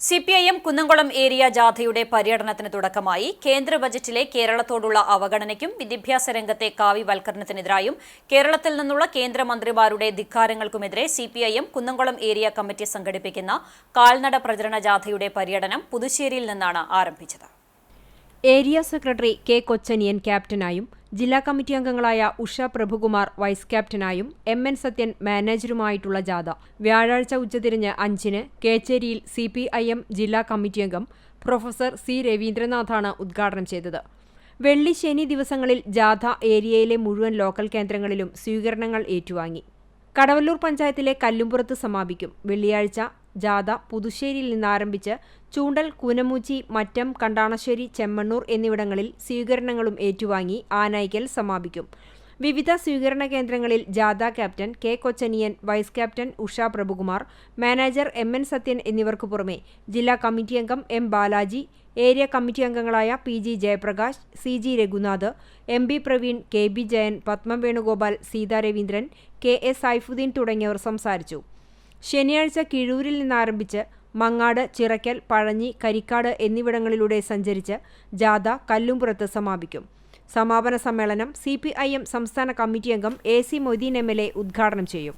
C P I M Kunnamkulam area ജാഥയുടെ പര്യടനത്തിന് തുടക്കമായി കേന്ദ്ര ബജറ്റിലെ കേരളത്തോടുള്ള അവഗണനയ്ക്കും വിദ്യാഭ്യാസ രംഗത്തെ കാവ്യവൽക്കരണത്തിനെതിരായും കേരളത്തിൽ നിന്നുള്ള കേന്ദ്രമന്ത്രിമാരുടെ ധിക്കാരങ്ങൾക്കുമെതിരെ C P I M Kunnamkulam area committee സംഘടിപ്പിക്കുന്ന കാൽനട പ്രചരണ ജാഥയുടെ പര്യടനം പുതുശ്ശേരിയിൽ നിന്നാണ് ആരംഭിച്ചത്. ഏരിയ സെക്രട്ടറി കെ കൊച്ചനിയൻ ക്യാപ്റ്റനായും ജില്ലാ കമ്മിറ്റി അംഗങ്ങളായ ഉഷ പ്രഭുകുമാർ വൈസ് ക്യാപ്റ്റനായും എം എൻ സത്യൻ മാനേജറുമായിട്ടുള്ള ജാഥ. വ്യാഴാഴ്ച ഉച്ചതിരിഞ്ഞ് അഞ്ചിന് കേച്ചേരിയിൽ സി പി ഐ എം ജില്ലാ കമ്മിറ്റി അംഗം പ്രൊഫസർ സി രവീന്ദ്രനാഥാണ് ഉദ്ഘാടനം ചെയ്തത്. വെള്ളി ശനി ദിവസങ്ങളിൽ ജാഥ ഏരിയയിലെ മുഴുവൻ ലോക്കൽ കേന്ദ്രങ്ങളിലും സ്വീകരണങ്ങൾ ഏറ്റുവാങ്ങി. കടവല്ലൂർ പഞ്ചായത്തിലെ കല്ലുംപുറത്ത് സമാപിക്കും. വെള്ളിയാഴ്ച ജാഥ പുതുശ്ശേരിയിൽ നിന്നാരംഭിച്ച് ചൂണ്ടൽ കൂനമൂച്ചി മറ്റം കണ്ടാണശ്ശേരി ചെമ്മണ്ണൂർ എന്നിവിടങ്ങളിൽ സ്വീകരണങ്ങളും ഏറ്റുവാങ്ങി ആനായ്ക്കൽ സമാപിക്കും. വിവിധ സ്വീകരണ കേന്ദ്രങ്ങളിൽ ജാഥ captain K Kochaniyan vice captain Usha Prabhukumar manager M N Sathyan എന്നിവർക്കു പുറമെ ജില്ലാ കമ്മിറ്റി അംഗം എം ബാലാജി ഏരിയ കമ്മിറ്റി അംഗങ്ങളായ P G Jayaprakash C G Raghunath M B Praveen K B Jayan Padmam Venugopal Seetha Raveendran K S Saifuddin തുടങ്ങിയവർ സംസാരിച്ചു. ശനിയാഴ്ച കിഴൂരിൽ നിന്നാരംഭിച്ച് മങ്ങാട് ചിറക്കൽ പഴഞ്ഞി കരിക്കാട് എന്നിവിടങ്ങളിലൂടെ സഞ്ചരിച്ച് ജാഥ കല്ലുംപുറത്ത് സമാപിക്കും. സമാപന സമ്മേളനം സി സംസ്ഥാന കമ്മിറ്റി അംഗം എ സി മൊയ്തീൻ എ ഉദ്ഘാടനം ചെയ്യും.